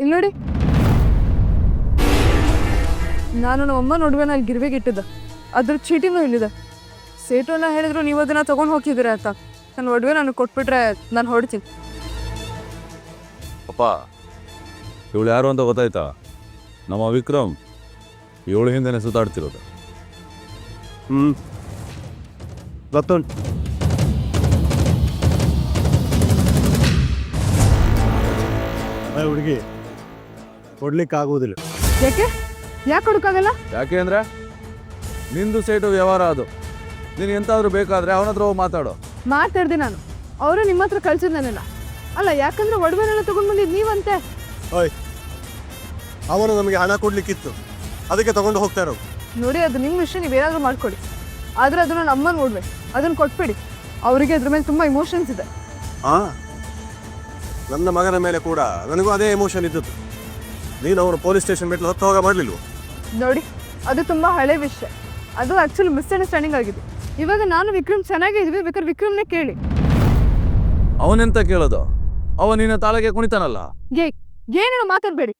ಇಲ್ಲಿ ನೋಡಿ. ನಾನು ನಮ್ಮ ಅಮ್ಮ ನಡುವೆ ನಾನು ಗಿರ್ವೆಗೆ ಇಟ್ಟಿದ್ದೆ. ಅದ್ರ ಚೀಟಿನೂ ಇಲ್ಲಿದೆ. ಸೇಟುನ ಹೇಳಿದ್ರು ನೀವು ಅದನ್ನ ತಗೊಂಡು ಹೋಗಿದ್ದೀರ ಅಂತ. ನನ್ನ ಒಡವೆ ನಾನು ಕೊಟ್ಬಿಟ್ರೆ ನಾನು ಹೊಡ್ತೀನಿ ಅಪ್ಪ ಇವಳು ಯಾರು ಅಂತ ಗೊತ್ತಾಯ್ತಾ? ನಮ್ಮ ವಿಕ್ರಮ್ ಇವಳು ಹಿಂದೆನೆ ಸುತ್ತಾಡ್ತಿರೋದು. ಹ್ಞೂ ಗೊತ್ತುಂಟು. ಹುಡುಗಿ ಕೊಡ್ಲಿಕ್ಕಾಗುವುದಿಲ್ಲ. ಯಾಕೆ? ಯಾಕೆ ಕೊಡೋಕ್ಕಾಗಲ್ಲ? ಯಾಕೆ ಅಂದ್ರೆ ನಿಂದು ಸೇಟು ವ್ಯವಹಾರ ಅದು. ನೀನು ಎಂತಾದ್ರೂ ಬೇಕಾದ್ರೆ ಅವನ ಹತ್ರ ಹೋಗಿ ಮಾತಾಡು. ಮಾತಾಡ್ದೆ ನಾನು. ಅವರು ನಿಮ್ಮ ಹತ್ರ ಕಳ್ಸಿದ್ ನನ್ನನ್ನ ಅಲ್ಲ ಯಾಕಂದ್ರೆ ಒಡವೆನೆಲ್ಲ ತಗೊಂಡ್ ಬಂದಿದ್ ನೀವಂತೆ? ಓಯ್ ಅವನು ನಮಗೆ ಹಣ ಕೊಡ್ಲಿಕ್ಕಿತ್ತು. ಅದಕ್ಕೆ ತಗೊಂಡು ಹೋಗ್ತಾ ಇರೋದು. ನೋಡಿ ಅದು ನಿಮ್ಮ ವಿಷಯ ನೀವು ಏನಾದರೂ ಮಾಡ್ಕೊಡಿ. ಆದರೆ ಅದನ್ನ ನಮ್ಮನ್ನು ಅಮ್ಮನ ಅದನ್ನು ಅದನ್ನ ಕೊಟ್ಬಿಡಿ. ಅವರಿಗೆ ಅದ್ರ ಮೇಲೆ ತುಂಬ ಇಮೋಷನ್ಸ್ ಇದೆ. ಆ ನನ್ನ ಮಗನ ಮೇಲೆ ಕೂಡ ನನಗೂ ಅದೇ ಎಮೋಷನ್ ಇದ್ದದ್ದು. ನೀನು ಅವರು ಪೊಲೀಸ್ ಸ್ಟೇಷನ್ ಬಿಟ್ಟು ಹೊತ್ತು ಹೋಗ ಮಾಡಲಿಲ್ವ? ನೋಡಿ ಅದು ತುಂಬ ಹಳೆ ವಿಷಯ. ಅದು ಆಕ್ಚುಲಿ ಮಿಸ್ಅಂಡರ್ಸ್ಟ್ಯಾಂಡಿಂಗ್ ಆಗಿದೆ. ಇವಾಗ ನಾನು ವಿಕ್ರಮ್ ಚೆನ್ನಾಗೇ ಇದ್ವಿ ಬೇಕಾದ್ರೆ ವಿಕ್ರಮ್ನೇ ಕೇಳಿ. ಅವನೆಂತ ಕೇಳೋದು? ಅವ ನಿನ್ನ ತಾಳಗೆ ಕುಣಿತಾನಲ್ಲ? ಏ ಏನೇನು ಮಾತಾಡಬೇಡಿ.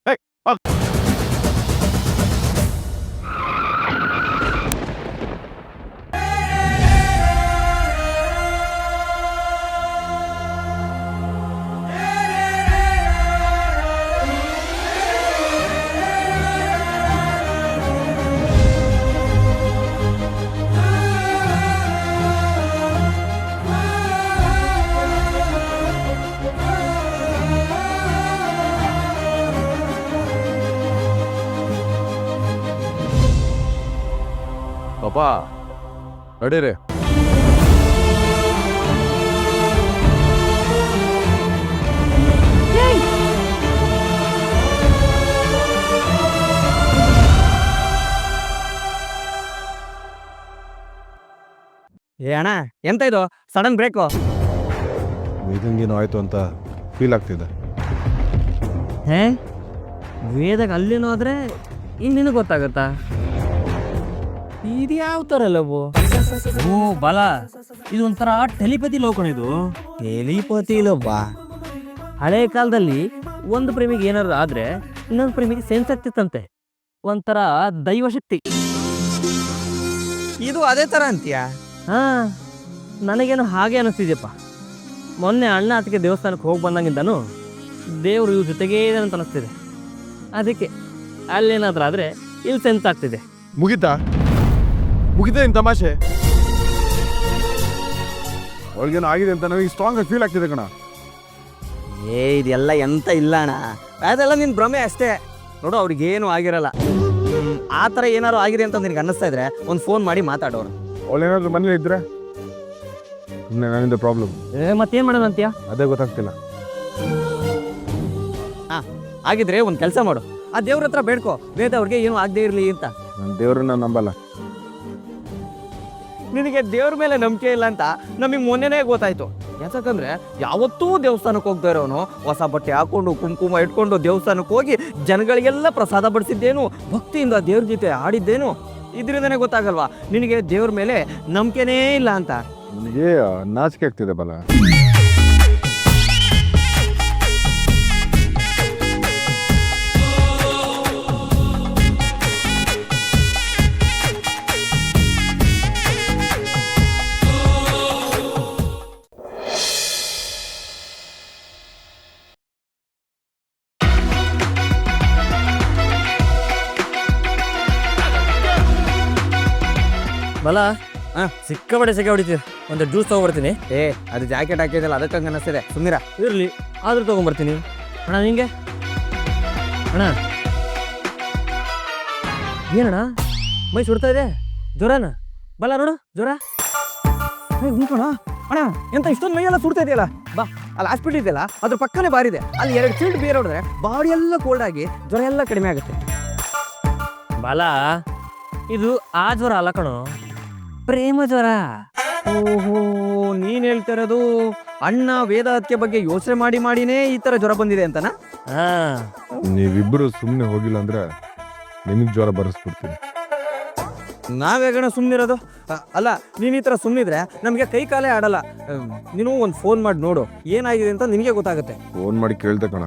ಪಾಪ ನಡೀರಿ. ಏ ಅಣ್ಣ ಎಂತ ಇದು? ಸಡನ್ ಬ್ರೇಕು ವೇದಂಗೇನೋ ಆಯ್ತು ಅಂತ ಫೀಲ್ ಆಗ್ತಿದೆ. ಹೇ? ವೇದಕ್ಕೆ ಅಲ್ಲಿನೂ ಆದ್ರೆ ಇನ್ನೇನು ಗೊತ್ತಾಗತ್ತಾ? ಇದು ಯಾವ ಥರ ಲವ್? ಓ ಬಲ ಇದು ಒಂಥರ ಟೆಲಿಪತಿ ಲೋಕಣ ಇದು. ಟೆಲಿಪತಿ ಲವ್ವ ಹಳೆ ಕಾಲದಲ್ಲಿ ಒಂದು ಪ್ರೇಮಿಗೆ ಏನಾದ್ರು ಆದ್ರೆ ಇನ್ನೊಂದು ಪ್ರೇಮಿಗೆ ಸೆನ್ಸ್ ಆಗ್ತಿತ್ತಂತೆ. ಒಂಥರ ದೈವಶಕ್ತಿ. ಇದು ಅದೇ ತರ ಅಂತೀಯ? ಹಾ ನನಗೇನು ಹಾಗೆ ಅನಿಸ್ತಿದ್ಯಪ್ಪ. ಮೊನ್ನೆ ಅಣ್ಣ ಅದಕ್ಕೆ ದೇವಸ್ಥಾನಕ್ಕೆ ಹೋಗಿ ಬಂದಂಗಿಂದನು ದೇವರು ಇವ್ರ ಜೊತೆಗೇ ಇದೆ ಅಂತ ಅನಿಸ್ತಿದೆ. ಅದಕ್ಕೆ ಅಲ್ಲೇನಾದ್ರೂ ಆದರೆ ಇಲ್ಲಿ ಸೆನ್ಸ್ ಆಗ್ತಿದೆ. ಮುಗಿತಾ? ಮುಗಿತಾ ನಿನ್ ತಮಾಷೆ ಅವಳಿಗೇನೋ ಆಗಿದೆ ಅಂತ ನನಗೆ ಸ್ಟ್ರಾಂಗ್ ಆಗಿ ಫೀಲ್ ಆಗ್ತಿದೆ ಕಣ. ಏ ಇದೆಲ್ಲ ಎಂತ ಇಲ್ಲ ಅಣ್ಣ. ಅದೆಲ್ಲ ನಿನ್ ಭ್ರಮೆ ಅಷ್ಟೇ. ನೋಡು ಅವ್ರಿಗೇನು ಆಗಿರಲ್ಲ. ಹ್ಮ್, ಆ ಥರ ಏನಾರು ಆಗಿದೆ ಅಂತ ನಿನಗೆ ಅನ್ನಿಸ್ತಾ ಇದ್ರೆ ಒಂದು ಫೋನ್ ಮಾಡಿ ಮಾತಾಡೋರು. ಅವಳೇನಾದ್ರೂ ಮನೇಲಿ ಇದ್ರೆ? ಸುಮ್ಮನೆ ನನ್ನಿಂದ ಪ್ರಾಬ್ಲಮ್ ಏ ಮತ್ತೇನು ಮಾಡೋಣ ಅಂತೀಯ? ಅದೇ ಗೊತ್ತಾಗ್ತಿಲ್ಲ. ಆಗಿದ್ರೆ ಒಂದು ಕೆಲಸ ಮಾಡು. ಆ ದೇವ್ರ ಹತ್ರ ಬೇಡ್ಕೋ. ವೇದ ಅವ್ರಿಗೆ ಏನು ಆಗದೆ ಇರಲಿ ಅಂತ. ನಾನು ದೇವ್ರನ್ನ ನಂಬಲ್ಲ. ನಿನಗೆ ದೇವ್ರ ಮೇಲೆ ನಂಬಿಕೆ ಇಲ್ಲ ಅಂತ ನಮಗೆ ಮೊನ್ನೆನೇ ಗೊತ್ತಾಯ್ತು. ಯಾಕಂದ್ರೆ ಯಾವತ್ತೂ ದೇವಸ್ಥಾನಕ್ಕೆ ಹೋಗ್ತಾ ಇರೋನು ಹೊಸ ಬಟ್ಟೆ ಹಾಕೊಂಡು, ಕುಂಕುಮ ಇಟ್ಕೊಂಡು ದೇವಸ್ಥಾನಕ್ಕೆ ಹೋಗಿ ಜನಗಳಿಗೆಲ್ಲ ಪ್ರಸಾದ ಬಡಿಸಿದ್ದೇನು, ಭಕ್ತಿಯಿಂದ ದೇವ್ರ ಜೊತೆ ಆಡಿದ್ದೇನು ಇದರಿಂದನೇ ಗೊತ್ತಾಗಲ್ವಾ? ನಿನಗೆ ದೇವ್ರ ಮೇಲೆ ನಂಬಿಕೆನೇ ಇಲ್ಲ ಅಂತ. ನಾಚಿಕೆ ಆಗ್ತಿದೆ ಬಲ. ಬಲ. ಸಿಕ್ಕ ಸಿಕ್ಕಾಪಟ್ಟೆ ಸೆಕೆ ಹೊಡಿತೀವಿ. ಒಂದು ಜ್ಯೂಸ್ ತಗೊಂಡ್ಬರ್ತೀನಿ. ಏ ಅದು ಜಾಕೆಟ್ ಹಾಕಿದಲ್ಲ ಅದಕ್ಕೆ ಹಂಗೆ ಅನ್ನಿಸ್ತಿದೆ. ಸುಮ್ಮಿರ ಇರಲಿ. ಆದ್ರೂ ತೊಗೊಂಬರ್ತೀನಿ ಅಣ್ಣ ನಿಂಗೆ? ಅಣ್ಣ. ಏನಣ್ಣ? ಮೈ ಸುಡ್ತಾ ಇದೆ? ಜ್ವರನ? ಬಲ ನೋಡು ಜ್ವರ. ಅಣ್ಣ. ಎಂತ ಇಷ್ಟೊಂದು ಮೈಯೆಲ್ಲ ಸುಡ್ತಾ ಇದೆಯಲ್ಲ? ಬಾ ಅಲ್ಲಿ ಹಾಸ್ಪಿಟಲ್ ಇದೆಯಲ್ಲ ಅದ್ರ ಪಕ್ಕನೇ ಬಾರಿದೆ ಅಲ್ಲಿ ಎರಡು ಚಿಲ್ಡ್ ಬೇರೆ ಹೊಡೆದ್ರೆ ಬಾಡಿ ಎಲ್ಲ ಕೋಲ್ಡ್ ಆಗಿ ಜ್ವರ ಎಲ್ಲ ಕಡಿಮೆ ಆಗುತ್ತೆ. ಬಲ ಇದು ಆ ಜ್ವರ ಅಲ್ಲ ಕಣೋ. ಪ್ರೇಮ ಜ್ವರ. ಓಹೋ ನೀನ್ ಹೇಳ್ತಾ ಇರೋದು ಅಣ್ಣ ವೇದಾತ್ಯ ಬಗ್ಗೆ ಯೋಚನೆ ಮಾಡಿ ಮಾಡಿನೇ ಈ ತರ ಜ್ವರ ಬಂದಿದೆ ಅಂತನಾ? ಹಾ. ನೀವಿಬ್ಬರು ಸುಮ್ಮನೆ ಹೋಗಿಲ್ಲ ಅಂದ್ರೆ ನಿಮಗೆ ಜ್ವರ ಬರೆಸ್ಬಿಡ್ತೀನಿ. ನಾವೇಗಣ ಸುಮ್ಮನಿರೋದು ಅಲ್ಲ ನೀನು ಈ ತರ ಸುಮ್ಮನಿದ್ರೆ ನಮಗೆ ಕೈ ಕಾಲೇ ಆಡಲ್ಲ. ನೀನು ಒಂದು ಫೋನ್ ಮಾಡಿ ನೋಡು ಏನಾಗಿದೆ ಅಂತ ನಿನಗೆ ಗೊತ್ತಾಗುತ್ತೆ. ಫೋನ್ ಮಾಡಿ ಕೇಳ್ದೆ ಕಣ.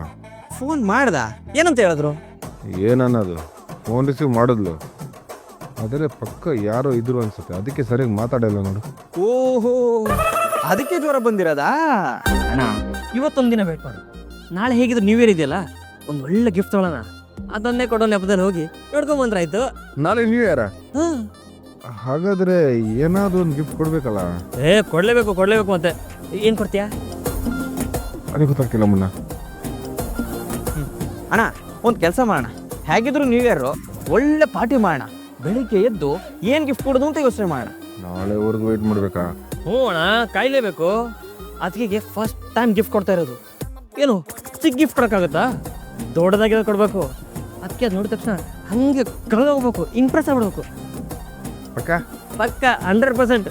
ಫೋನ್ ಮಾಡ್ದ? ಏನಂತ ಹೇಳಿದ್ರು? ಏನನ್ನೋದು? ಫೋನ್ ರಿಸೀವ್ ಮಾಡಿದ್ಲು. ಆದರೆ ಪಕ್ಕ ಯಾರೋ ಇದ್ರು ಅನ್ಸುತ್ತೆ. ಅದಕ್ಕೆ ಸರಿಯಾಗಿ ಮಾತಾಡಲ್ಲ ನೋಡು. ಓಹೋ ಅದಕ್ಕೆ ಜ್ವರ ಬಂದಿರೋದಾ? ಅಣ್ಣ ಇವತ್ತೊಂದು ದಿನ ವೇಟ್ ಮಾಡು ನಾಳೆ ಹೇಗಿದ್ರು ನ್ಯೂ ಇಯರ್ ಇದೆಯಲ್ಲ ಒಂದು ಒಳ್ಳೆ ಗಿಫ್ಟ್ ತೊಗೊಳ್ಳೋಣ ಅದನ್ನೇ ಕೊಡೋ ನೆಪದಲ್ಲಿ ಹೋಗಿ ನೋಡ್ಕೊಂಬಂದ್ರಾಯ್ತು ನಾಳೆ ನ್ಯೂ ಇಯರ್ ಹಾಂ. ಹಾಗಾದ್ರೆ ಏನಾದ್ರು ಒಂದು ಗಿಫ್ಟ್ ಕೊಡ್ಬೇಕಲ್ಲ? ಏ ಕೊಡ್ಲೇಬೇಕು ಕೊಡ್ಲೇಬೇಕು ಮತ್ತೆ. ಏನು ಕೊಡ್ತೀಯಾ? ಅದೇ ಗೊತ್ತಾಗ್ತಿಲ್ಲ ಮುನ್ನ. ಅಣ್ಣ ಒಂದು ಕೆಲಸ ಮಾಡೋಣ. ಹೇಗಿದ್ರು ನ್ಯೂ ಇಯರು ಒಳ್ಳೆ ಪಾರ್ಟಿ ಮಾಡೋಣ. ಬೆಳಿಗ್ಗೆ ಎದ್ದು ಏನು ಗಿಫ್ಟ್ ಕೊಡೋದು ಅಂತ ಯೋಚನೆ ಮಾಡೋಣ. ನಾಳೆವರೆಗೂ ವೆಯ್ಟ್ ಮಾಡಬೇಕಾ? ಹ್ಞೂ ಅಣ್ಣ ಕಾಯ್ಲೇಬೇಕು. ಅದಕ್ಕೆ ಫಸ್ಟ್ ಟೈಮ್ ಗಿಫ್ಟ್ ಕೊಡ್ತಾ ಇರೋದು. ಏನು ಚಿಕ್ಕ ಗಿಫ್ಟ್ ಕೊಡೋಕ್ಕಾಗುತ್ತಾ ದೊಡ್ಡದಾಗಿರೋ ಕೊಡಬೇಕು. ಅದಕ್ಕೆ ಅದು ನೋಡಿದ ತಕ್ಷಣ ಹಂಗೆ ಕಳೆದೋಗ್ಬೇಕು ಇಂಪ್ರೆಸ್ ಆಗ್ಬಿಡ್ಬೇಕು. ಪಕ್ಕ? ಪಕ್ಕ ಹಂಡ್ರೆಡ್ ಪರ್ಸೆಂಟ್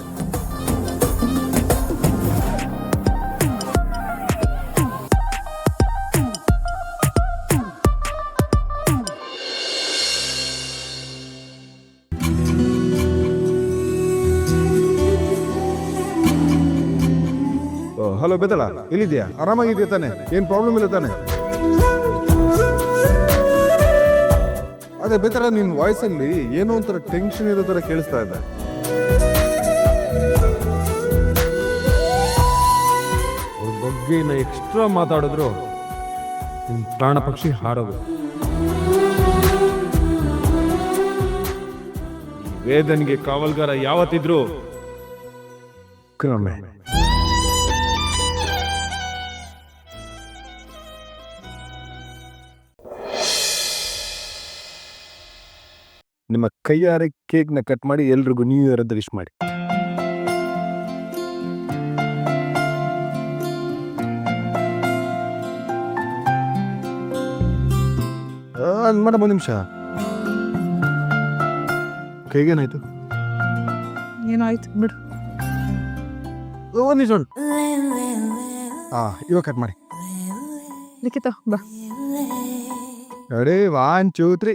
ಹಲೋ ಬೆದಳ ಎಲ್ಲಿದ್ಯಾ ಆರಾಮಾಗಿದ್ಯಾ ತಾನೆ? ಏನು ಪ್ರಾಬ್ಲಮ್ ಇಲ್ಲ ತಾನೆ? ಅದೇ ಬೆದಳ ನಿನ್ನ ವಾಯ್ಸಲ್ಲಿ ಏನೋ ಒಂಥರ ಟೆನ್ಷನ್ ಇರೋ ಥರ ಕೇಳಿಸ್ತಾ ಇದೆ. ಅವ್ರ ಬಗ್ಗೆ ನಾ ಎಕ್ಸ್ಟ್ರಾ ಮಾತಾಡಿದ್ರು ನಿನ್ ಪ್ರಾಣ ಪಕ್ಷಿ ಹಾರೋದು. ವೇದನ್ಗೆ ಕಾವಲ್ಗಾರ ಯಾವತ್ತಿದ್ರು ಕ್ರಮೆ. ನಿಮ್ಮ ಕೈಯಾರೆ ಕೇಕ್ನ ಕಟ್ ಮಾಡಿ ಎಲ್ರಿಗೂ ನ್ಯೂ ಇಯರ್ ಅಂತ ವಿಶ್ ಮಾಡಿ. ಮೇಡಮ್ ಒಂದು ನಿಮಿಷ. ಕೈಗೇನಾಯ್ತು ಏನಾಯ್ತು? ಬಿಡು. ಒಂದು ನಿಮಿಷ ಹಾ ಇವಾಗ ಕಟ್ ಮಾಡಿ. ಲಿಖಿತ ಬಾ. ಅಡೇ ಒನ್ ಟೂ ತ್ರೀ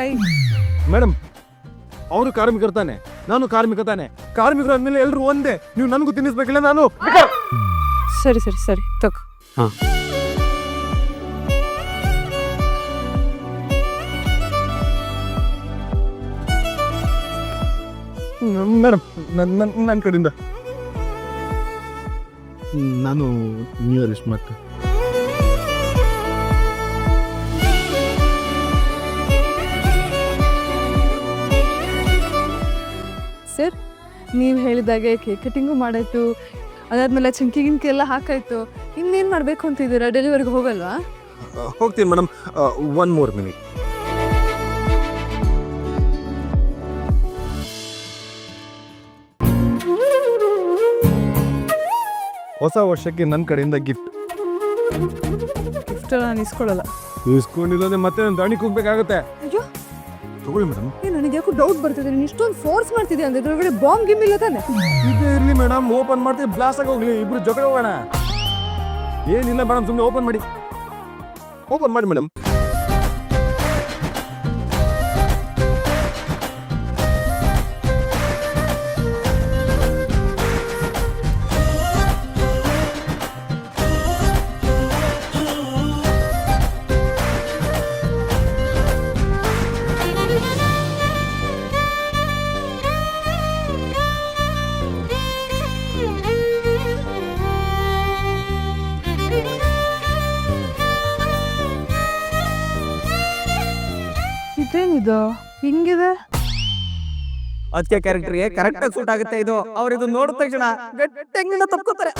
ಕೈ. ಮೇಡಮ್ ಅವರು ಕಾರ್ಮಿಕರು ತಾನೆ ನಾನು ಕಾರ್ಮಿಕ ತಾನೆ. ಕಾರ್ಮಿಕರು ಅಂದ್ಮೇಲೆ ಎಲ್ಲರೂ ಒಂದೇ ನೀವು ನನಗೂ ತಿನ್ನಿಸ್ಬೇಕಿಲ್ಲ ನಾನು? ಸರಿ ಸರಿ ಸರಿ ತಗೋ. ಮೇಡಮ್ ನನ್ನ ನನ್ನ ಕಡೆಯಿಂದ ನಾನು ನ್ಯೂ ಇಯರ್ ವಿಶ್ ಮಾಡ್ತೆ ಸರ್ ನೀವು ಹೇಳಿದಾಗೆ ಕೇಕ್ ಕಟಿಂಗು ಮಾಡಾಯ್ತು ಅದಾದ್ಮೇಲೆ ಚಿಂಕಿ ಗಿಂಕಿ ಎಲ್ಲ ಹಾಕಾಯ್ತು ಇನ್ನೇನು ಮಾಡಬೇಕು ಅಂತಿದ್ದೀರಾ ಡೆಲಿವರಿಗೆ ಹೋಗಲ್ವಾ? ಹೋಗ್ತೀನಿ ಮೇಡಮ್ ಒನ್ ಮೂರ್ ಮಿನಿಟ್ ಹೊಸ ವರ್ಷಕ್ಕೆ ನನ್ನ ಕಡೆಯಿಂದ ಗಿಫ್ಟ್ ಗಿಫ್ಟ್ ನಾನು ಇಸ್ಕೊಳ್ಳಲ್ಲ. ಇಸ್ಕೊಂಡಿಲ್ಲ ಮತ್ತೆ ನಾನು ದಾಣಿ ಹೋಗ್ಬೇಕಾಗತ್ತೆ ಅಯ್ಯೋ ತಗೊಳ್ಳಿ ಮೇಡಮ್ ಏ ನನಗೆ ಯಾಕೋ ಡೌಟ್ ಬರ್ತಿದೆ. ನೀನು ಇಷ್ಟೊಂದು ಫೋರ್ಸ್ ಮಾಡ್ತಿದ್ದೆ ಅಂದ್ರೆ ಇದ್ರೊಳಗಡೆ ಬಾಂಬ್ ಗಿಮ್ ಇಲ್ಲ ತಾನೆ? ಇದೇ ಇರಲಿ ಮೇಡಮ್ ಓಪನ್ ಮಾಡ್ತೀವಿ ಬ್ಲಾಸ್ ಆಗಿ ಹೋಗ್ಲಿ. ಇಬ್ರು ಜೊತೆ ಹೋಗೋಣ. ಏನಿಲ್ಲ ಮೇಡಮ್ ಸುಮ್ಮನೆ ಓಪನ್ ಮಾಡಿ. ಓಪನ್ ಮಾಡಿ ಮೇಡಮ್ ಹಿಂಗಿದೆ? ಅದಕ್ಕೆ ಕ್ಯಾರೆಕ್ಟರ್ಗೆ ಕರೆಕ್ಟಾಗಿ ಸೂಟ್ ಆಗುತ್ತೆ ಇದು. ಅವ್ರು ಇದು ನೋಡಿದ ತಕ್ಷಣ ಗಟ್ಟಿಂದ ತಪ್ಕೋತಾರೆ.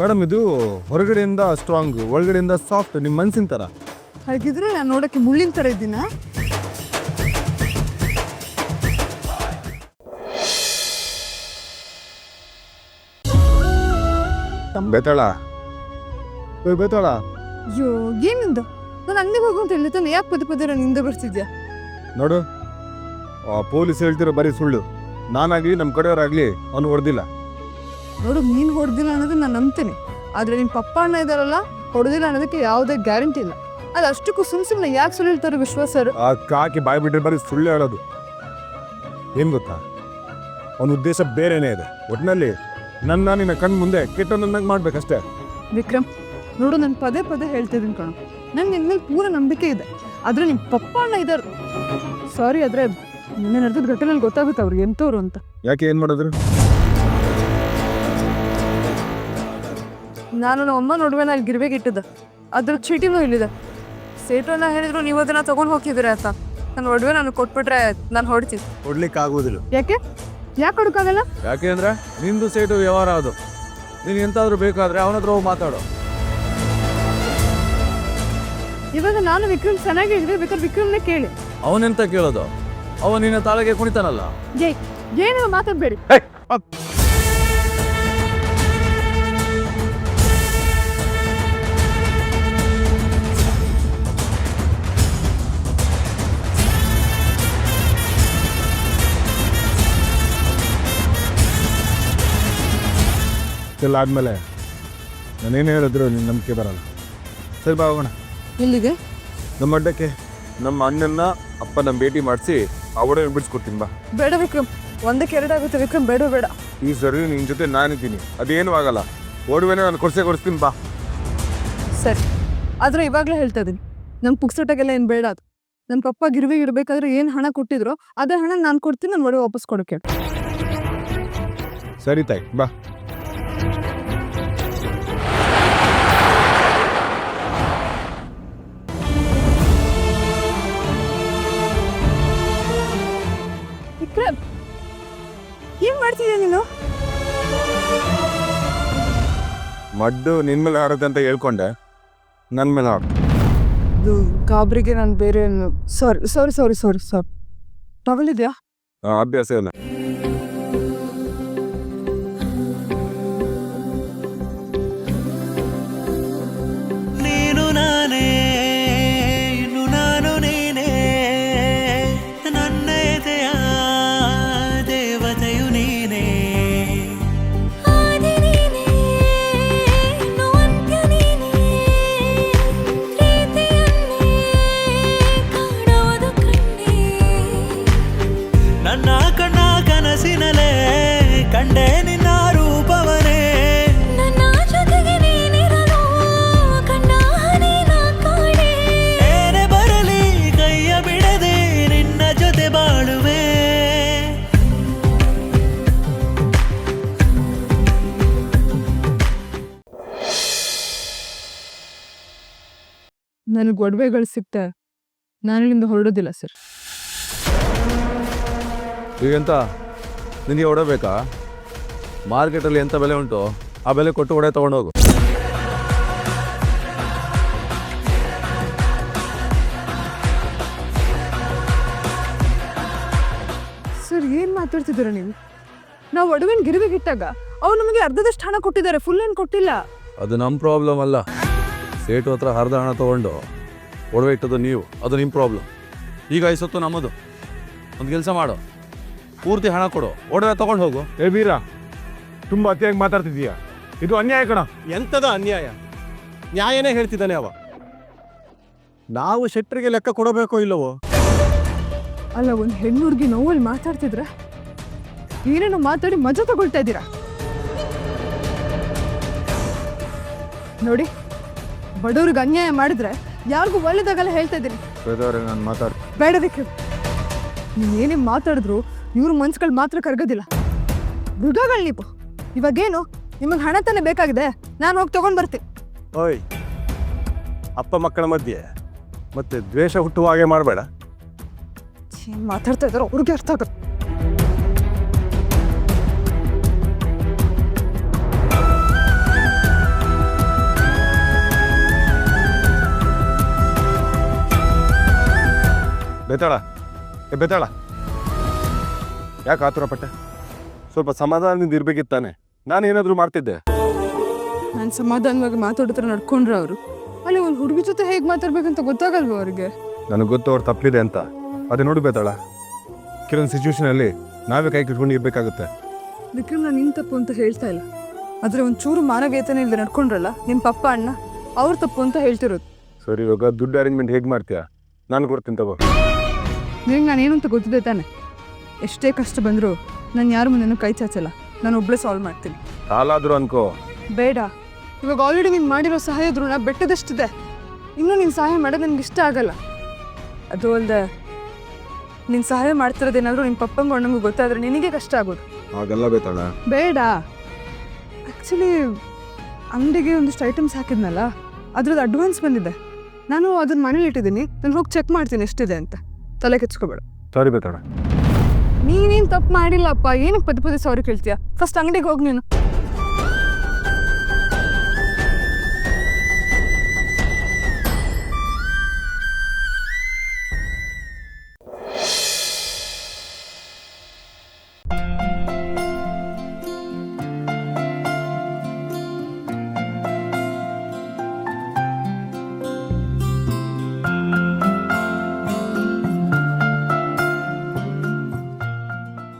ಮೇಡಮ್ ಇದು ಹೊರಗಡೆಯಿಂದ ಸ್ಟ್ರಾಂಗ್ ಒಳಗಡೆಯಿಂದ ಸಾಫ್ಟ್ ನಿಮ್ಮ ಮನ್ಸಿನ ತರ. ಹಾಗಿದ್ರೆ ನಾನು ನೋಡಕ್ಕೆ ಮುಳ್ಳಿನ ತರ ಇದ್ದೀನಾ? ಬೇತಾಳ? ಏ ಬೇತಾಳ? ಅಯ್ಯೋ ಏನಿಂದ? ನಾನು ಅಂಗಡಿಗೆ ಹೋಗು ಅಂತ ಹೇಳಿ ತಾನೆ ಯಾಕೆ ಪದೇ ಪದೇ ನಾನು ಹಿಂದೆ ಬರ್ತಿದ್ಯಾ? ನೋಡು ಆ ಪೊಲೀಸ್ ಹೇಳ್ತಿರೋ ಬರೀ ಸುಳ್ಳು. ನಾನಾಗ್ಲಿ ನಮ್ಮ ಕಡೆಯವರಾಗ್ಲಿ ಅವ್ನು ಹೊಡೆದಿಲ್ಲ. ನೋಡು ನೀನು ಹೊಡೆದಿಲ್ಲ ಅನ್ನೋದು ನಾನು ನಂಬ್ತೀನಿ. ಆದರೆ ನಿಮ್ಮ ಪಪ್ಪ ಅಣ್ಣ ಇದಾರಲ್ಲ ಹೊಡೆದಿಲ್ಲ ಅನ್ನೋದಕ್ಕೆ ಯಾವುದೇ ಗ್ಯಾರಂಟಿ ಇಲ್ಲ. ಅದು ಅಷ್ಟಕ್ಕೂ ಸುಮ್ ಸುಮ್ಮನೆ ಯಾಕೆ ಸುಳ್ಳು ಹೇಳ್ತಾರೆ ವಿಶ್ವಾಸ ಸರ್? ಆ ಕಾಕಿ ಬಾಯಿ ಬಿಟ್ಟರೆ ಬರೀ ಸುಳ್ಳು ಹೇಳೋದು. ಏನು ಗೊತ್ತಾ? ಅವನ ಉದ್ದೇಶ ಬೇರೆನೇ ಇದೆ. ಒಟ್ಟಿನಲ್ಲಿ ನನ್ನ ನಿನ್ನ ಕಣ್ಣು ಮುಂದೆ ಕೆಟ್ಟೊಂದನ್ನಾಗಿ ಮಾಡ್ಬೇಕಷ್ಟೇ. ವಿಕ್ರಮ್ ನೋಡು ನಾನು ಪದೇ ಪದೇ ಹೇಳ್ತಿದ್ದೀನಿ ಕಣ. ನಂಗೆ ನಿನ್ನ ಮೇಲೆ ಪೂರ ನಂಬಿಕೆ ಇದೆ. ಆದರೆ ನಿಮ್ಮ ಪಪ್ಪ ಅಣ್ಣ ಇದ್ದಾರೆ ಸಾರಿ ಆದರೆ ನಿನ್ನೆ ನಡೆದ ಘಟನೆಯಲ್ಲಿ ಗೊತ್ತಾಗುತ್ತೆ ಅವ್ರಿಗೆ ಎಂಥವ್ರು ಅಂತ. ಯಾಕೆ ಏನು ಮಾಡಿದ್ರು? ನಾನು ನಮ್ಮ ಅಮ್ಮ ನಡುವೆ ನಾನು ಗಿರ್ಬೇಕಿಟ್ಟಿದ್ದೆ ಇಟ್ಟಿದ್ದೆ. ಅದ್ರ ಚೀಟಿನೂ ಇಲ್ಲಿದೆ. ಸೇಟನ್ನ ಹೇಳಿದ್ರು ನೀವು ಅದನ್ನ ತಗೊಂಡು ಹೋಗಿದ್ದೀರಾ ಅಂತ. ನನ್ನ ಒಡವೆ ನಾನು ಕೊಟ್ಬಿಟ್ರೆ ನಾನು ಹೊಡ್ತೀನಿ. ಕೊಡ್ಲಿಕ್ಕೆ ಆಗುವುದಿಲ್ಲ ಯಾಕೆ? ಯಾಕೆ ಕೊಡೋಕ್ಕಾಗಲ್ಲ ಯಾಕೆ ಅಂದ್ರೆ ನಿಂದು ಸೇಟು ವ್ಯವಹಾರ ಅದು. ನೀನು ಎಂತಾದ್ರೂ ಬೇಕಾದ್ರೆ ಅವನ ಹತ್ರ ಹೋಗಿ ಮಾತಾಡು. ಇವಾಗ ನಾನು ವಿಕ್ರಮ್ ಚೆನ್ನಾಗಿ ಹೇಳಿದ್ರೆ ಬೇಕಾದ್ರೆ ವಿಕ್ರಮ್ನೇ ಕೇಳಿ. ಅವನೆಂತ ಕೇಳೋದು? ಅವ ನಿನ್ನ ತಾಳಗೆ ಕುಣಿತಾನಲ್ಲ? ಜೈ ಏನು ಮಾತಾಡ್ಬೇಡಿ ಆದಮೇಲೆ ನಾನೇನು ಹೇಳಿದ್ರು ನಿನ್ನ ನಂಬಿಕೆ ಬರಲ್ಲ. ಸರಿ ಬಾ ಹೋಗೋಣ. ಇಲ್ಲಿಗೆ ನಮ್ಮ ಅಡ್ಡಕ್ಕೆ. ನಮ್ಮ ಅಣ್ಣನ ಅಪ್ಪನ ಭೇಟಿ ಮಾಡಿಸಿ ಅವಡೆ ಬಿಡಿಸ್ಕೊಡ್ತೀನಿ ಬಾ. ಬೇಡ ವಿಕ್ರಮ್ ಒಂದಕ್ಕೆ ಎರಡಾಗುತ್ತೆ ವಿಕ್ರಮ್ ಬೇಡ ಬೇಡ. ಈ ಸರಿ ನಿನ್ನ ಜೊತೆ ನಾನಿದ್ದೀನಿ ಅದೇನು ಆಗಲ್ಲ. ಓಡುವೆನೇ ನಾನು ಕೊಡ್ಸೇ ಕೊಡಿಸ್ತೀನಿ ಬಾ. ಸರಿ ಆದರೆ ಇವಾಗಲೇ ಹೇಳ್ತಾ ಇದ್ದೀನಿ ನಮ್ಮ ಪುಕ್ಸೋಟಾಗೆಲ್ಲ ಏನು ಬೇಡ ಅದು. ನಮ್ಮ ಪಪ್ಪ ಗಿರ್ವಿಗೆ ಇಡಬೇಕಾದ್ರೆ ಏನು ಹಣ ಕೊಟ್ಟಿದ್ರು ಅದೇ ಹಣ ನಾನು ಕೊಡ್ತೀನಿ ನನ್ನ ಒಡವೆ ವಾಪಸ್ ಕೊಡೋಕೆ ಸರಿ ತಾಯಿ ಬಾ. ಮಡ್ಡು ನಿನ್ನ ಮೇಲೆ ಹಾರುತ್ತೆ ಅಂತ ಹೇಳ್ಕೊಂಡೆ. ನನ್ನ ಮೇಲೆ ಹಾರು. ಇದು ಗಾಬರಿಗೆ ನಾನು ಬೇರೆ ಸಾರಿ ಸಾರಿ ಸಾರಿ ಸಾರಿ ಸಾರಿ. ಇದೆಯಾ ಅಭ್ಯಾಸ ಇಲ್ಲ. ನನಗೆ ಒಡವೆಗಳು ಸಿಗ್ತೆ ನಾನು ಇಲ್ಲಿಂದ ಹೊರಡೋದಿಲ್ಲ ಸರ್ ಈಗೆಂತ ನಿನಗೆ ಹೊಡಬೇಕಾ ಮಾರ್ಕೆಟಲ್ಲಿ ಎಂಥ ಬೆಲೆ ಉಂಟು ಆ ಬೆಲೆ ಕೊಟ್ಟು ಒಡೆ ತೊಗೊಂಡೋಗು. ಸರ್ ಏನು ಮಾತಾಡ್ತಿದ್ದೀರಾ ನೀವು? ನಾವು ಒಡವೆನ ಗಿರಿವಿಗೆ ಇಟ್ಟಾಗ ಅವ್ರು ನಮಗೆ ಅರ್ಧದಷ್ಟು ಹಣ ಕೊಟ್ಟಿದ್ದಾರೆ ಫುಲ್ ಏನು ಕೊಟ್ಟಿಲ್ಲ. ಅದು ನಮ್ಮ ಪ್ರಾಬ್ಲಮ್ ಅಲ್ಲ. ಸೇಟು ಹತ್ರ ಅರ್ಧ ಹಣ ತೊಗೊಂಡು ಒಡವೆ ಇಟ್ಟದ್ದು ನೀವು ಅದು ನಿಮ್ಮ ಪ್ರಾಬ್ಲಮ್ ಈಗ ಐಸತ್ತು ಸೊತ್ತು ನಮ್ಮದು. ಒಂದು ಕೆಲಸ ಮಾಡು. ಪೂರ್ತಿ ಹಣ ಕೊಡು. ಒಡವೆ ತೊಗೊಂಡು ಹೋಗು. ಏ ವೀರ ತುಂಬ ಅತಿಯಾಗಿ ಮಾತಾಡ್ತಿದ್ದೀಯ. ಇದು ಅನ್ಯಾಯ ಕಣ. ಎಂಥದ ಅನ್ಯಾಯ? ನ್ಯಾಯನೇ ಹೇಳ್ತಿದ್ದಾನೆ ಅವ. ನಾವು ಶೆಟ್ಟರಿಗೆ ಲೆಕ್ಕ ಕೊಡಬೇಕೋ ಇಲ್ಲವೋ? ಅಲ್ಲ ಒಂದು ಹೆಣ್ಣು ಹುಡುಗಿ ನೋವಲ್ಲಿ ಮಾತಾಡ್ತಿದ್ರೆ? ಏನೇನು ಮಾತಾಡಿ ಮಜಾ ತಗೊಳ್ತಾ ಇದ್ದೀರಾ? ನೋಡಿ ಬಡವ್ರಿಗೆ ಅನ್ಯಾಯ ಮಾಡಿದ್ರೆ ಯಾರಿಗೂ ಒಳ್ಳೇದಾಗಲ್ಲ ಹೇಳ್ತಾ ಇದ್ದೀನಿ. ನಾನು ಮಾತಾಡ್ ಬೇಡ ವಿಕ್ರಮ್. ನೀವು ಏನೇ ಮಾತಾಡಿದ್ರು ಇವ್ರ ಮನ್ಸುಗಳು ಮಾತ್ರ ಕರಗೋದಿಲ್ಲ. ಮೃಗಗಳು ನೀವು. ಇವಾಗೇನು? ನಿಮಗೆ ಹಣ ತಾನೇ ಬೇಕಾಗಿದೆ? ನಾನು ಹೋಗಿ ತಗೊಂಡ್ ಬರ್ತೀನಿ. ಓಯ್. ಅಪ್ಪ ಮಕ್ಕಳ ಮಧ್ಯೆ ಮತ್ತೆ ದ್ವೇಷ ಹುಟ್ಟುವ ಹಾಗೆ ಮಾಡಬೇಡ. ಮಾತಾಡ್ತಾ ಇದ್ದಾರೆ ಅವ್ರಿಗೆ ಅರ್ಥ ಆಗುತ್ತೆ ಬೇತಾಳ? ಏ ಬೇತಾಳ? ಯಾಕೆ ಆತುರ ಪಟ್ಟೆ? ಸ್ವಲ್ಪ ಸಮಾಧಾನದಿಂದ ಇರ್ಬೇಕಿತ್ತಾನೆ ನಾನು ಏನಾದರೂ ಮಾಡ್ತಿದ್ದೆ? ನಾನು ಸಮಾಧಾನವಾಗಿ ಮಾತಾಡಿದ್ರೆ ನಡ್ಕೊಂಡ್ರೆ ಅವರು. ಅಲ್ಲಿ ಒಂದು ಹುಡುಗಿ ಜೊತೆ ಹೇಗೆ ಮಾತಾಡ್ಬೇಕಂತ ಗೊತ್ತಾಗಲ್ವ ಅವ್ರಿಗೆ? ನನಗೆ ಗೊತ್ತು ಅವ್ರು ತಪ್ಪಿದೆ ಅಂತ. ಅದೇ ನೋಡು ಬೇತಾಳ. ಕೆಲವೊಂದು ಸಿಚುವೇಶನಲ್ಲಿ ನಾವೇ ಕೈ ಕಿಟ್ಕೊಂಡು ಇರಬೇಕಾಗುತ್ತೆ. ವಿಕ್ರಮ್ ನಾನು ನಿನ್ನ ತಪ್ಪು ಅಂತ ಹೇಳ್ತಾ ಇಲ್ಲ. ಆದರೆ ಚೂರು ಮಾನವೀಯತೆನೇ ಇಲ್ಲದೆ ನಡ್ಕೊಂಡ್ರಲ್ಲ ನಿಮ್ಮ ಪಪ್ಪ ಅಣ್ಣ ಅವ್ರ ತಪ್ಪು ಅಂತ ಹೇಳ್ತಿರೋದು. ಸರಿ ಇವಾಗ ದುಡ್ಡು ಅರೇಂಜ್ಮೆಂಟ್ ಹೇಗೆ ಮಾಡ್ತೀಯಾ? ನಾನು ಕೊಡ್ತೀನಿ ತಗೋ. ನಿನಗೆ ನಾನೇನು ಅಂತ ಗೊತ್ತಿದೆ ತಾನೆ? ಎಷ್ಟೇ ಕಷ್ಟ ಬಂದರೂ ನಾನು ಯಾರು ಮುಂದೆನೂ ಕೈ ಚಾಚಲ್ಲ. ನಾನು ಒಬ್ಬಳೇ ಸಾಲ್ವ್ ಮಾಡ್ತೀನಿ. ಸಾಲಾದರೂ ಅನ್ಕೋ. ಬೇಡ. ಇವಾಗ ಆಲ್ರೆಡಿ ನೀನು ಮಾಡಿರೋ ಸಹಾಯ ಋಣ ಬೆಟ್ಟದಷ್ಟಿದೆ. ಇನ್ನೂ ನೀನು ಸಹಾಯ ಮಾಡೋದು ನನಗೆ ಇಷ್ಟ ಆಗಲ್ಲ. ಅದು ಅಲ್ಲದೆ ನೀನು ಸಹಾಯ ಮಾಡ್ತಿರೋದೇನಾದರೂ ನಿಮ್ಮ ಪಪ್ಪಂಗೆ ಅಣ್ಣಂಗೂ ಗೊತ್ತಾದರೆ ನಿನಗೆ ಕಷ್ಟ ಆಗೋದು. ಹಾಗೆಲ್ಲ ಬೇತಾಳ. ಬೇಡ. ಆ್ಯಕ್ಚುಲಿ ಅಂಗಡಿಗೆ ಒಂದಿಷ್ಟು ಐಟಮ್ಸ್ ಹಾಕಿದ್ನಲ್ಲ ಅದ್ರದ್ದು ಅಡ್ವಾನ್ಸ್ ಬಂದಿದೆ. ನಾನು ಅದನ್ನ ಮನೇಲಿ ಇಟ್ಟಿದ್ದೀನಿ. ನಾನು ಹೋಗಿ ಚೆಕ್ ಮಾಡ್ತೀನಿ ಎಷ್ಟಿದೆ ಅಂತ. ತಲೆ ಕೆಚ್ಕೋಬೇಡ ಸಾರಿ ಬೇತಾಳ ನೀನೇನ್ ತಪ್ಪು ಮಾಡಿಲ್ಲಪ್ಪ? ಏನಕ್ಕೆ ಪದೇ ಪದೇ ಸಾರಿ ಕೇಳ್ತೀಯ? ಫಸ್ಟ್ ಅಂಗಡಿಗೆ ಹೋಗಿ ನೀನು.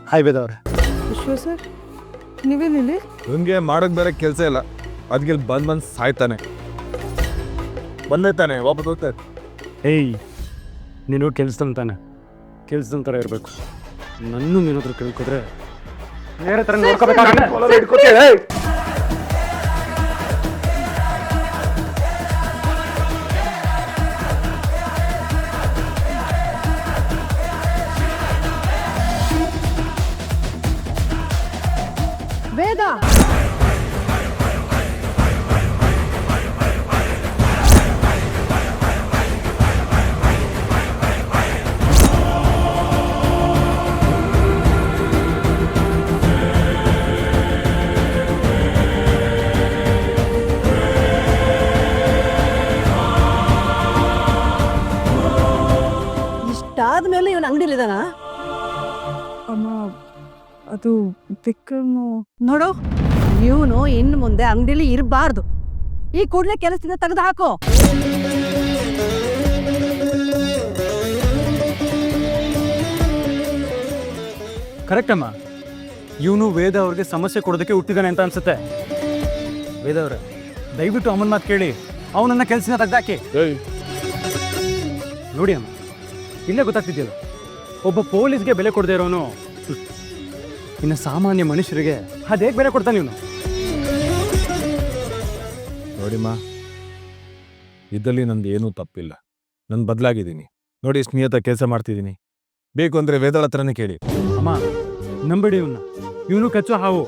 ಹಾಯ್ ಬೇದವ್ರೆ ವಿಶ್ವ ಸರ್ ನೀವೇನಿಲ್ಲಿ ಹಂಗೆ ಮಾಡೋಕೆ ಬೇರೆ ಕೆಲಸ ಇಲ್ಲ ಅದಕ್ಕೆ ಇಲ್ಲಿ ಬಂದು ಬಂದು ಸಾಯ್ತಾನೆ ಬಂದೇ ತಾನೆ ವಾಪಸ್ ಹೋಗ್ತಾರೆ ಏಯ್ ನೀನು ಕೆಲ್ಸದಂತಾನೆ ತಾನೆ ಕೆಲ್ಸದನ್ ಥರ ಇರಬೇಕು ನನ್ನ ನೀನು ಹತ್ರ ಕೇಳ್ಕೊಂಡ್ರೆ ಬೇರೆ ಥರ ನೋಡ್ಕೋಬೇಕಾಗುತ್ತೆ ವೇದ ಇಷ್ಟಾದ ಮೇಲೆ ಇವನು ಅಂಗಡಿಲಿದಾನ ಅಮ್ಮ ಅದು ವಿಕ್ರಮ್ ನೋಡು. ಇವನು ಇನ್ನು ಮುಂದೆ ಅಂಗಡಿಲಿ ಇರಬಾರ್ದು. ಈ ಕೂಡಲೇ ಕೆಲಸದಿಂದ ತೆಗೆದು ಹಾಕು. ಕರೆಕ್ಟ್ ಅಮ್ಮ. ಇವನು ವೇದ ಅವ್ರಿಗೆ ಸಮಸ್ಯೆ ಕೊಡೋದಕ್ಕೆ ಹುಟ್ಟಿದಾನೆ ಅಂತ ಅನ್ಸುತ್ತೆ. ವೇದ ಅವ್ರೆ ದಯವಿಟ್ಟು ಅಮ್ಮನ ಮಾತು ಕೇಳಿ. ಅವನನ್ನ ಕೆಲಸನ ತೆಗ್ದಾಕಿ ನೋಡಿ ಅಮ್ಮ ಇಲ್ಲೇ ಗೊತ್ತಾಗ್ತಿದ್ಯಲ್ಲ ಒಬ್ಬ ಪೊಲೀಸ್ಗೆ ಬೆಲೆ ಕೊಡದೇ ಇರೋನು. ಇನ್ನು ಸಾಮಾನ್ಯ ಮನುಷ್ಯರಿಗೆ ಅದು ಹೇಗೆ ಬೇರೆ ಕೊಡ್ತಾನೆ ಇವನು. ನೋಡಿಮ್ಮ ಇದರಲ್ಲಿ ನಂದು ಏನೂ ತಪ್ಪಿಲ್ಲ. ನಾನು ಬದಲಾಗಿದ್ದೀನಿ. ನೋಡಿ ಸ್ನೇಹಿತ ನಿಯತ ಕೆಲಸ ಮಾಡ್ತಿದ್ದೀನಿ. ಬೇಕು ಅಂದರೆ ವೇದಳ ಹತ್ರನೇ ಕೇಳಿ. ಅಮ್ಮ ನಂಬಿಡಿ ಇವನ್ನ. ಇವನು ಕಚ್ಚು ಹಾವು.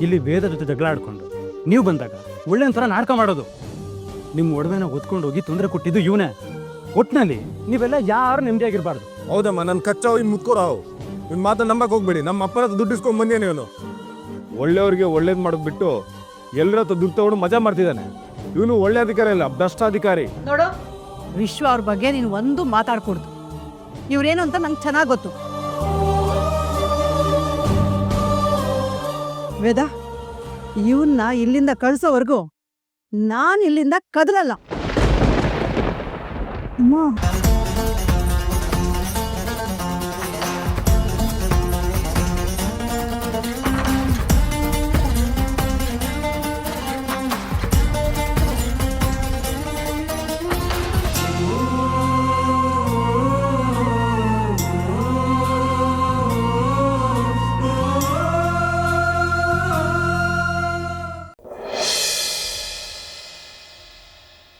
ಇಲ್ಲಿ ವೇದ ಜೊತೆ ಜಗಳ ಆಡ್ಕೊಂಡು. ನೀವು ಬಂದಾಗ ಒಳ್ಳೆ ಒಂಥರ ನಾಟಕ ಮಾಡೋದು. ನಿಮ್ಮ ಒಡವೆನ ಹೊತ್ಕೊಂಡು ಹೋಗಿ ತೊಂದರೆ ಕೊಟ್ಟಿದ್ದು ಇವನೇ. ಒಟ್ಟಿನಲ್ಲಿ ನೀವೆಲ್ಲ ಯಾರು ನೆಮ್ಮದಿಯಾಗಿರ್ಬಾರ್ದು. ಹೌದಮ್ಮ ನನ್ನ ಕಚ್ಚಾ ಇನ್ನು ಮುತ್ಕೋರಾವು ಇವ್ನ ಮಾತನ್ನ ನಂಬಕ್ ಹೋಗ್ಬೇಡಿ. ನಮ್ಮ ಅಪ್ಪನ ಹತ್ರ ದುಡ್ಡು ಇಸ್ಕೊಂಡ್ ಬಂದೇನೆ ಇವನು ಒಳ್ಳೆಯವ್ರಿಗೆ ಒಳ್ಳೇದು ಮಾಡೋದು ಬಿಟ್ಟು ಎಲ್ಲರ ಹತ್ರ ದುಡ್ಡು ತಗೊಂಡು ಮಜಾ ಮಾಡ್ತಿದ್ದಾನೆ. ಇವನು ಒಳ್ಳೆ ಅಧಿಕಾರಿ ಅಲ್ಲ ಭ್ರಷ್ಟಾಧಿಕಾರಿ ನೋಡು, ವಿಶ್ವ ಅವ್ರ ಬಗ್ಗೆ ನೀನು ಒಂದು ಮಾತಾಡ್ಕೊಡ್ದು. ಇವ್ರೇನು ಅಂತ ನಂಗೆ ಚೆನ್ನಾಗಿ ಗೊತ್ತು. ವೇದ ಇವನ್ನ ಇಲ್ಲಿಂದ ಕಳ್ಸೋವರೆಗೂ ನಾನು ಇಲ್ಲಿಂದ ಕದಲಲ್ಲ. ಅಮ್ಮ.